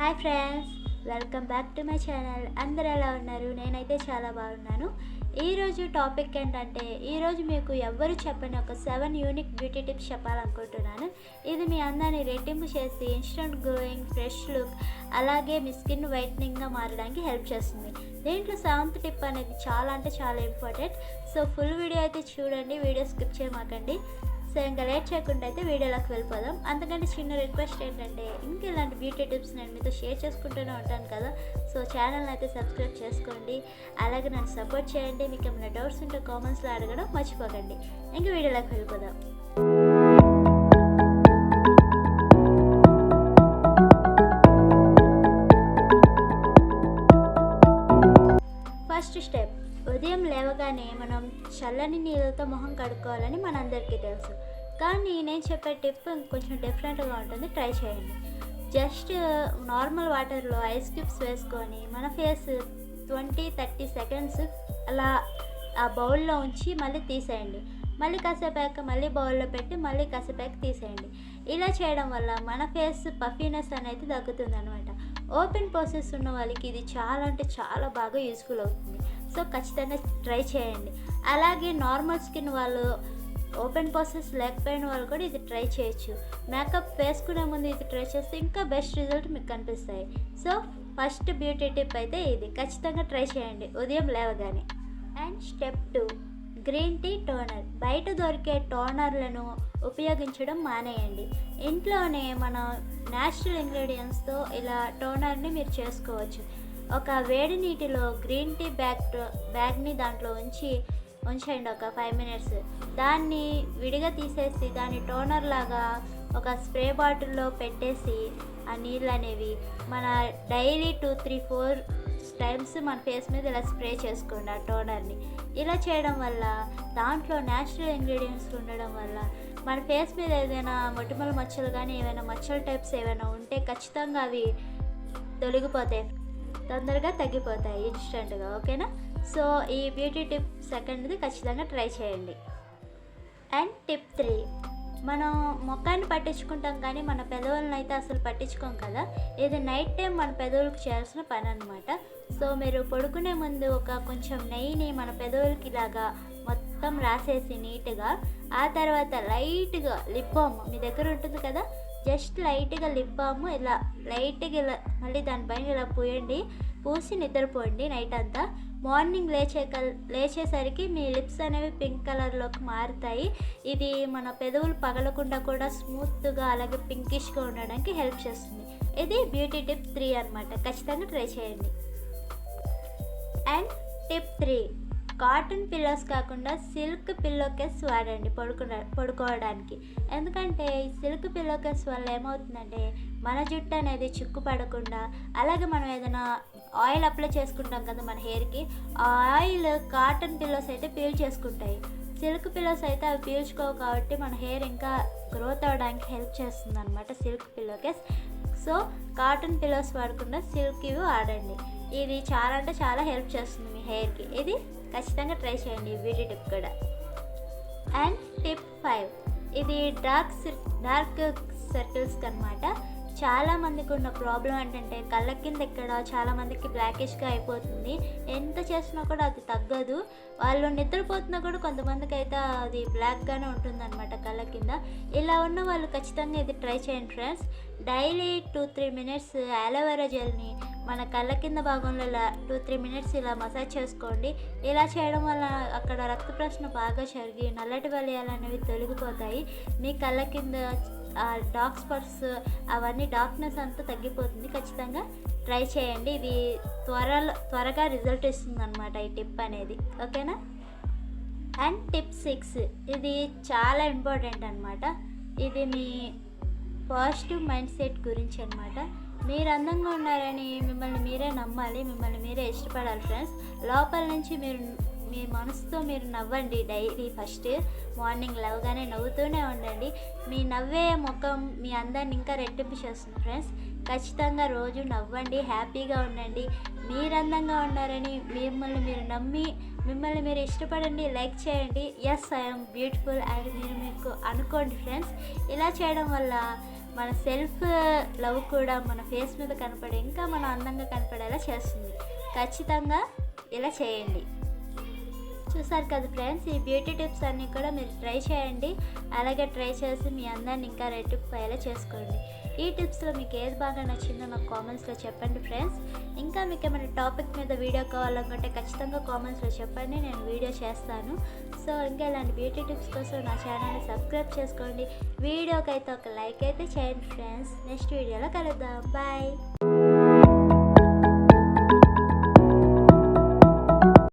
Hi friends welcome back to my channel. అందరు ఎలా ఉన్నారు? నేనైతే చాలా బాగున్నాను. ఈరోజు టాపిక్ ఏంటంటే ఈరోజు మీకు ఎవ్వరు చెప్పని ఒక సెవెన్ యూనిక్ బ్యూటీ టిప్స్ చెప్పాలనుకుంటున్నాను. ఇది మీ అందాన్ని రెట్టింపు చేసి ఇన్స్టెంట్ గ్లోయింగ్ ఫ్రెష్ లుక్ అలాగే మీ స్కిన్ వైట్నింగ్గా మారడానికి హెల్ప్ చేస్తుంది. దీంట్లో సెవెంత్ టిప్ అనేది చాలా అంటే చాలా ఇంపార్టెంట్ సో ఫుల్ వీడియో అయితే చూడండి వీడియో స్కిప్ చేయమాకండి. సో ఇంకా లేట్ చేయకుండా అయితే వీడియోలోకి వెళ్ళిపోదాం. అంతకంటే చిన్న రిక్వెస్ట్ ఏంటంటే ఇంకా ఇలాంటి బ్యూటీ టిప్స్ నేను మీతో షేర్ చేసుకుంటూనే ఉంటాను కదా. సో ఛానల్ అయితే సబ్స్క్రైబ్ చేసుకోండి. అలాగే నన్ను సపోర్ట్ చేయండి. మీకు ఏమైనా డౌట్స్ ఉంటే కామెంట్స్లో అడగడం మర్చిపోకండి. ఇంకా వీడియోలోకి వెళ్ళిపోదాం. ఫస్ట్ స్టెప్ ఉదయం లేవగానే మనం చల్లని నీళ్ళతో మొహం కడుక్కోవాలని మనందరికీ తెలుసు. కానీ నేను చెప్పే టిప్ కొంచెం డిఫరెంట్గా ఉంటుంది. ట్రై చేయండి. జస్ట్ నార్మల్ వాటర్లో ఐస్ క్యూబ్స్ వేసుకొని మన ఫేస్ ట్వంటీ థర్టీ సెకండ్స్ అలా ఆ బౌల్లో ఉంచి మళ్ళీ తీసేయండి. మళ్ళీ కాసేపాక మళ్ళీ బౌల్లో పెట్టి మళ్ళీ కాసేపాక తీసేయండి. ఇలా చేయడం వల్ల మన ఫేస్ పఫీనెస్ అనేది తగ్గుతుంది అనమాట ఓపెన్ ప్రాసెస్ ఉన్న వాళ్ళకి ఇది చాలా అంటే చాలా బాగా యూస్ఫుల్ అవుతుంది. సో ఖచ్చితంగా ట్రై చేయండి. అలాగే నార్మల్ స్కిన్ వాళ్ళు ఓపెన్ ప్రాసెస్ లేకపోయిన వాళ్ళు కూడా ఇది ట్రై చేయొచ్చు. మేకప్ వేసుకునే ముందు ఇది ట్రై చేస్తే ఇంకా బెస్ట్ రిజల్ట్ మీకు కనిపిస్తాయి. సో ఫస్ట్ బ్యూటీ టిప్ అయితే ఇది. ఖచ్చితంగా ట్రై చేయండి. ఉదయం లేవగానే. And step two green tea toner బయట దొరికే టోనర్లను ఉపయోగించడం మానేయండి. ఇంట్లోనే మన న్యాచురల్ ఇంగ్రీడియంట్స్తో ఇలా టోనర్ని మీరు చేసుకోవచ్చు. ఒక వేడి నీటిలో గ్రీన్ టీ బ్యాగ్ బ్యాగ్ని దాంట్లో ఉంచి ఉంచండి ఒక ఫైవ్ మినిట్స్ దాన్ని విడిగా తీసేసి దాని టోనర్ లాగా ఒక స్ప్రే బాటిల్లో పెట్టేసి ఆ నీళ్ళు అనేవి మన daily two three four times మన ఫేస్ మీద ఇలా స్ప్రే చేసుకోండి ఆ టోనర్ని ఇలా చేయడం వల్ల దాంట్లో న్యాచురల్ ఇంగ్రీడియంట్స్ ఉండడం వల్ల మన ఫేస్ మీద ఏదైనా మొటిమల మచ్చలు కానీ ఏమైనా మచ్చల టైప్స్ ఏమైనా ఉంటే ఖచ్చితంగా అవి తొలగిపోతాయి. తొందరగా తగ్గిపోతాయి ఇన్స్టెంట్గా ఓకేనా? సో ఈ బ్యూటీ టిప్ సెకండ్ది ఖచ్చితంగా ట్రై చేయండి. అండ్ టిప్ త్రీ మనం మొక్కాన్ని పట్టించుకుంటాం కానీ మన పెదవులను అయితే అసలు పట్టించుకోం కదా? ఇది నైట్ టైం మన పెదవులకు చేయాల్సిన పని అనమాట సో మీరు పడుకునే ముందు ఒక కొంచెం నెయ్యిని మన పెదవులకి ఇలాగా మొత్తం రాసేసి నీట్గా ఆ తర్వాత లైట్గా లిప్ బామ్ మీ దగ్గర ఉంటుంది కదా? జస్ట్ లైట్గా లిప్ బామ్ ఇలా లైట్గా ఇలా మళ్ళీ దానిపైన ఇలా పూయండి. పూసి నిద్రపోండి నైట్ అంతా. మార్నింగ్ లేచే కల్ లేచేసరికి మీ లిప్స్ అనేవి పింక్ కలర్లోకి మారుతాయి. ఇది మన పెదవులు పగలకుండా కూడా స్మూత్గా అలాగే పింకిష్గా ఉండడానికి హెల్ప్ చేస్తుంది. ఇది బ్యూటీ టిప్ త్రీ అనమాట ఖచ్చితంగా ట్రై చేయండి. And tip three. Cotton pillows కాకుండా సిల్క్ పిల్లో కేస్ వాడండి పడుకున్న పడుకోవడానికి. ఎందుకంటే ఈ సిల్క్ పిల్లో కేస్ వల్ల ఏమవుతుందంటే మన జుట్టు అనేది చిక్కు పడకుండా అలాగే మనం ఏదైనా ఆయిల్ అప్లై చేసుకుంటాం కదా మన హెయిర్కి ఆ ఆయిల్ కాటన్ పిల్లోస్ అయితే పీల్ చేసుకుంటాయి. సిల్క్ పిల్లోస్ అయితే అవి పీల్చుకోవు కాబట్టి మన హెయిర్ ఇంకా గ్రోత్ అవ్వడానికి హెల్ప్ చేస్తుంది అనమాట silk pillow case. So cotton pillows వాడకుండా సిల్క్ ఇవి వాడండి. ఇది చాలా అంటే చాలా హెల్ప్ చేస్తుంది మీ హెయిర్కి. ఇది ఖచ్చితంగా ట్రై చేయండి ఈ బ్యూటీ టిప్ కూడా. అండ్ టిప్ ఫైవ్ ఇది డార్క్ డార్క్ సర్కిల్స్కి అనమాట చాలామందికి ఉన్న ప్రాబ్లం ఏంటంటే కళ్ళ కింద ఇక్కడ చాలామందికి బ్లాకిష్గా అయిపోతుంది. ఎంత చేసినా కూడా అది తగ్గదు. వాళ్ళు నిద్రపోతున్నా కూడా కొంతమందికి అయితే అది బ్లాక్గానే ఉంటుంది అనమాట కళ్ళ కింద. ఇలా ఉన్న వాళ్ళు ఖచ్చితంగా ఇది ట్రై చేయండి friends daily two three minutes aloe vera జెల్ని మన కళ్ళ కింద భాగంలో ఇలా టూ త్రీ మినిట్స్ ఇలా మసాజ్ చేసుకోండి. ఇలా చేయడం వల్ల అక్కడ రక్త ప్రశ్న బాగా జరిగి నల్లటి వలయాలు అనేవి తొలగిపోతాయి. మీ కళ్ళ కింద డార్క్ స్పాట్స్ అవన్నీ డార్క్నెస్ అంతా తగ్గిపోతుంది. ఖచ్చితంగా ట్రై చేయండి. ఇది త్వరలో త్వరగా రిజల్ట్ ఇస్తుంది అనమాట ఈ టిప్ అనేది. ఓకేనా? అండ్ టిప్ సిక్స్ ఇది చాలా ఇంపార్టెంట్ అనమాట ఇది మీ పాజిటివ్ మైండ్ సెట్ గురించి అనమాట మీరు అందంగా ఉన్నారని మిమ్మల్ని మీరే నమ్మాలి మిమ్మల్ని మీరే ఇష్టపడాలి ఫ్రెండ్స్ లోపల నుంచి మీరు మీ మనసుతో మీరు నవ్వండి డైలీ. ఫస్ట్ మార్నింగ్ లేవగానే నవ్వుతూనే ఉండండి. మీ నవ్వే ముఖం మీ అందాన్ని ఇంకా రెట్టింపు చేస్తుంది ఫ్రెండ్స్. ఖచ్చితంగా రోజు నవ్వండి హ్యాపీగా ఉండండి. మీరు అందంగా ఉన్నారని మిమ్మల్ని మీరు నమ్మి మిమ్మల్ని మీరు ఇష్టపడండి లైక్ చేయండి. ఎస్ ఐఎమ్ బ్యూటిఫుల్ అండ్ మీరు మీకు అనుకోండి ఫ్రెండ్స్. ఇలా చేయడం వల్ల మన సెల్ఫ్ లవ్ కూడా మన ఫేస్ మీద కనపడి ఇంకా మనం అందంగా కనపడేలా చేస్తుంది. ఖచ్చితంగా ఇలా చేయండి. చూసారు కదా ఫ్రెండ్స్ ఈ బ్యూటీ టిప్స్ అన్నీ కూడా మీరు ట్రై చేయండి. అలాగే ట్రై చేసి మీ అందరిని ఇంకా రెట్టిపోయేలా చేసుకోండి. ఈ టిప్స్లో మీకు ఏది బాగా నచ్చిందో నాకు కామెంట్స్లో చెప్పండి ఫ్రెండ్స్. ఇంకా మీకు ఏమైనా టాపిక్ మీద వీడియో కావాలనుకుంటే ఖచ్చితంగా కామెంట్స్లో చెప్పండి నేను వీడియో చేస్తాను. సో ఇంకా ఇలాంటి బ్యూటీ టిప్స్ కోసం నా ఛానల్ని సబ్స్క్రైబ్ చేసుకోండి. వీడియోకి అయితే ఒక లైక్ అయితే చేయండి ఫ్రెండ్స్. నెక్స్ట్ వీడియోలో కలుద్దాం. బాయ్